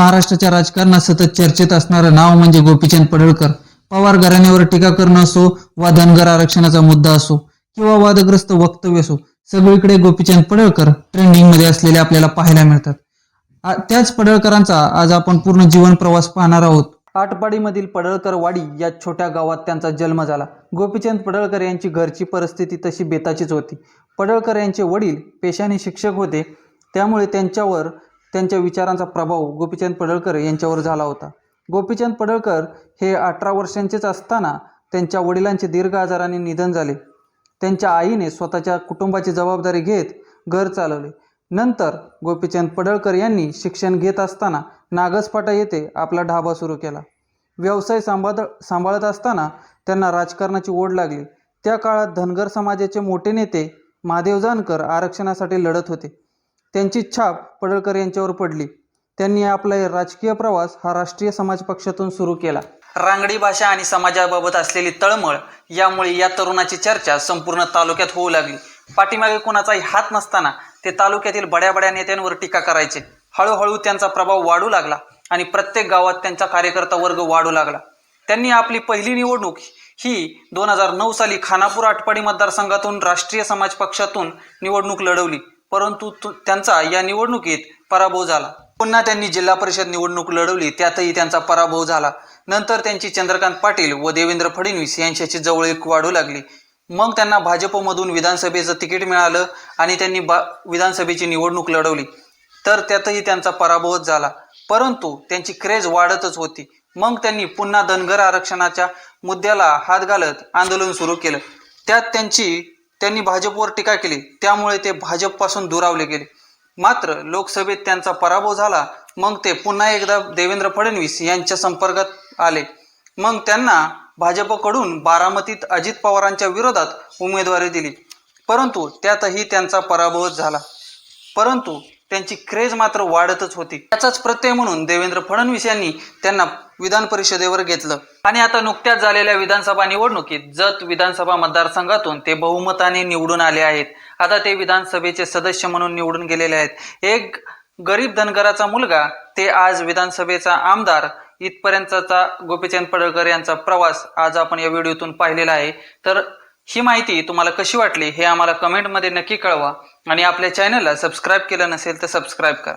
महाराष्ट्राच्या राजकारणात सतत चर्चेत असणारं नाव म्हणजे गोपीचंद पडळकर. पवार घराण्यावर टीका करणं असो वा धनगर आरक्षणाचा मुद्दा असो किंवा वादग्रस्त वक्तव्य असो सगळीकडे गोपीचंद पडळकर ट्रेंडिंगमध्ये असलेले आपल्याला पाहायला मिळतात. त्याच पडळकरांचा आज आपण पूर्ण जीवन प्रवास पाहणार आहोत. आटपाडीमधील पडळकर वाडी या छोट्या गावात त्यांचा जन्म झाला. गोपीचंद पडळकर यांची घरची परिस्थिती तशी बेताचीच होती. पडळकर यांचे वडील पेशाने शिक्षक होते. त्यामुळे त्यांच्यावर त्यांच्या विचारांचा प्रभाव गोपीचंद पडळकर यांच्यावर झाला होता. गोपीचंद पडळकर हे अठरा वर्षांचेच असताना त्यांच्या वडिलांचे दीर्घ आजाराने निधन झाले. त्यांच्या आईने स्वतःच्या कुटुंबाची जबाबदारी घेत घर चालवले. नंतर गोपीचंद पडळकर यांनी शिक्षण घेत असताना नागसपाटा येथे आपला ढाबा सुरू केला. व्यवसाय सांभाळ सांभाळत असताना त्यांना राजकारणाची ओढ लागली. त्या काळात धनगर समाजाचे मोठे नेते महादेव जानकर आरक्षणासाठी लढत होते. त्यांची छाप पडळकर यांच्यावर पडली. त्यांनी आपला राजकीय प्रवास हा राष्ट्रीय समाज पक्षातून सुरू केला. रांगडी भाषा आणि समाजाबाबत असलेली तळमळ यामुळे या तरुणाची चर्चा संपूर्ण तालुक्यात होऊ लागली. पाठीमागे कोणाचाही हात नसताना ते तालुक्यातील बड्या बड्या नेत्यांवर टीका करायचे. हळूहळू त्यांचा प्रभाव वाढू लागला आणि प्रत्येक गावात त्यांचा कार्यकर्ता वर्ग वाढू लागला. त्यांनी आपली पहिली निवडणूक ही दोन हजार नऊ साली खानापूर आटपाडी मतदारसंघातून राष्ट्रीय समाज पक्षातून निवडणूक लढवली. परंतु तु- त्यांचा या निवडणुकीत पराभव झाला. पुन्हा त्यांनी जिल्हा परिषद निवडणूक लढवली त्यातही त्यांचा पराभव झाला. नंतर त्यांची चंद्रकांत पाटील व देवेंद्र फडणवीस यांच्याची जवळीक वाढू लागली. मग त्यांना भाजपमधून विधानसभेचं तिकीट मिळालं आणि त्यांनी बा विधानसभेची निवडणूक लढवली. तर त्यातही त्यांचा पराभवच झाला. परंतु त्यांची क्रेज वाढतच होती. मग त्यांनी पुन्हा धनगर आरक्षणाच्या मुद्द्याला हात घालत आंदोलन सुरू केलं. त्यात त्यांची त्यांनी भाजपवर टीका केली. त्यामुळे ते भाजपपासून दुरावले गेले. मात्र लोकसभेत त्यांचा पराभव झाला मग ते पुन्हा एकदा देवेंद्र फडणवीस यांच्या संपर्कात आले. मग त्यांना भाजपकडून बारामतीत अजित पवारांच्या विरोधात उमेदवारी दिली. परंतु त्यातही त्यांचा पराभवच झाला. परंतु त्यांची क्रेज मात्र वाढतच होती. त्याचाच प्रत्यय म्हणून देवेंद्र फडणवीस यांनी त्यांना विधान परिषदेवर घेतलं. आणि आता नुकत्याच झालेल्या विधानसभा निवडणुकीत जत विधानसभा मतदारसंघातून ते बहुमताने निवडून आले आहेत. आता ते विधानसभेचे सदस्य म्हणून निवडून गेलेले आहेत. एक गरीब धनगराचा मुलगा ते आज विधानसभेचा आमदार इथपर्यंतचा गोपीचंद पडळकर यांचा प्रवास आज आपण या व्हिडिओतून पाहिलेला आहे. तर ही माहिती तुम्हाला कशी वाटली हे आम्हाला कमेंटमध्ये नक्की कळवा. आणि आपल्या चॅनलला सबस्क्राईब केलं नसेल तर सबस्क्राईब करा.